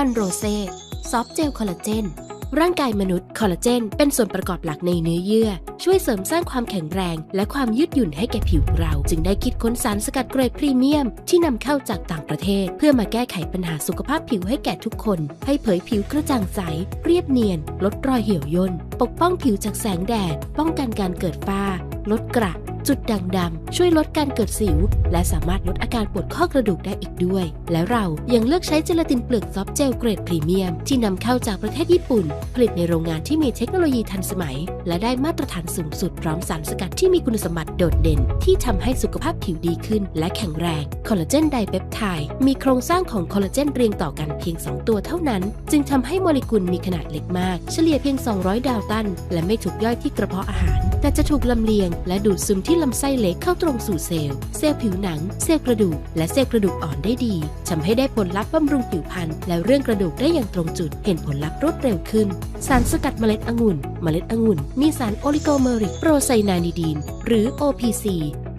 มันโรเซ่ซอฟต์เจลคอลลาเจนร่างกายมนุษย์คอลลาเจนเป็นส่วนประกอบหลักในเนื้อเยื่อ ช่วยเสริมสร้างความแข็งแรง และความยืดหยุ่นให้แก่ผิวเรา จึงได้คิดค้นสารสกัดเกรดพรีเมียม ที่นำเข้าจากต่างประเทศ เพื่อมาแก้ไขปัญหาสุขภาพผิวให้แก่ทุกคน ให้เผยผิวกระจ่างใส เรียบเนียน ลดรอยเหี่ยวย่นปกป้องผิวจากแสงแดด ป้องกันการเกิดฝ้า ลดกระ จุดด่างดำช่วยลดการเกิดสิว และสามารถลดอาการปวดข้อกระดูกได้อีกด้วย และเรายังเลือกใช้เจลาตินเปลือกซอฟเจลเกรดพรีเมียม ที่นำเข้าจากประเทศญี่ปุ่น ผลิตในโรงงานที่มีเทคโนโลยีทันสมัย และได้มาตรฐานสูงสุดพร้อมสารสกัดที่มีคุณสมบัติโดดเด่น ที่ทำให้สุขภาพผิวดีขึ้น และแข็งแรงคอลลาเจนไดเปปไทด์มีโครงสร้างของคอลลาเจนเรียงต่อกันเพียง 2 ตัวเท่านั้น จึงทำให้โมเลกุลมีขนาดเล็กมาก เฉลี่ยเพียง 200 ดาวตัน และไม่ถูกย่อยที่กระเพาะอาหาร แต่จะถูกลำเลียง และดูดซึมที่ที่ลำไส้เล็กเข้าตรงสู่เซลล์ เซลล์ผิวหนัง เซลล์กระดูก และเซลล์กระดูกอ่อนได้ดีทำให้ได้ผลลัพธ์บำรุงผิวพรรณและเรื่องกระดูกได้อย่างตรงจุด เห็นผลลัพธ์รวดเร็วขึ้น สารสกัดเมล็ดองุ่น เมล็ดองุ่น มีสารโอลิโกเมอริกโปรไซนานิดีน หรือ OPC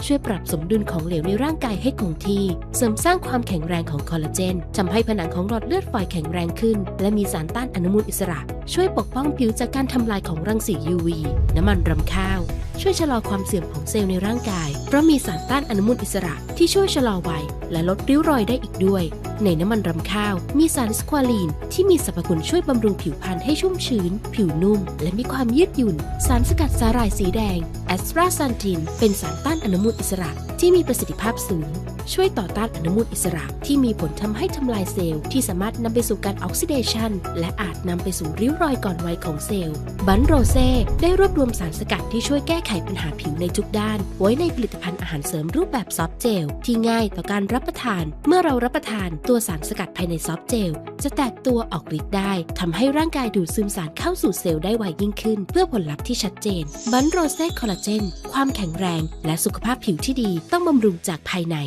ช่วยปรับสมดุลของเหลวในร่างกายให้คงที่ เสริมสร้างความแข็งแรงของคอลลาเจนทำให้ผนังของหลอดเลือดฝอยแข็งแรงขึ้น และมีสารต้านอนุมูลอิสระ ช่วยปกป้องผิวจากการทำลายของรังสี UV น้ำมันรำข้าว ช่วยชะลอความเสื่อมของเซลล์ในร่างกาย เพราะมีสารต้านอนุมูลอิสระที่ช่วยชะลอวัยและลดริ้วรอยได้อีกด้วย ในน้ำมันรำข้าว มีสารสควอลีน ที่มีสรรพคุณช่วยบำรุงผิวพรรณให้ชุ่มชื้น ผิวนุ่ม และมีความยืดหยุ่น สารสกัดสาหร่ายสีแดงแอสตราซันทิน เป็นสารต้านอนุมูลอิสระที่มีประสิทธิภาพสูงช่วยต่อต้านอนุมูลอิสระ ที่มีผลทำให้ทำลายเซลล์ที่สามารถนำไปสู่การออกซิเดชันและอาจนำไปสู่ริ้วรอยก่อนวัยของเซลล์ บันโรเซ่ได้รวบรวมสารสกัดที่ช่วยแก้ไขปัญหาผิวในทุกด้าน ไว้ในผลิตภัณฑ์อาหารเสริมรูปแบบซอฟต์เจลที่ง่ายต่อการรับประทาน เมื่อเรารับประทานตัวสารสกัดภายในซอฟต์เจลจะแตกตัวออกฤทธิ์ได้ทำให้ร่างกายดูดซึมสารเข้าสู่เซลล์ได้ไวยิ่งขึ้น เพื่อผลลัพธ์ที่ชัดเจน บันโรเซ่คอลลาเจน ความแข็งแรง และสุขภาพผิวที่ดีต้องบำรุงจากภายใน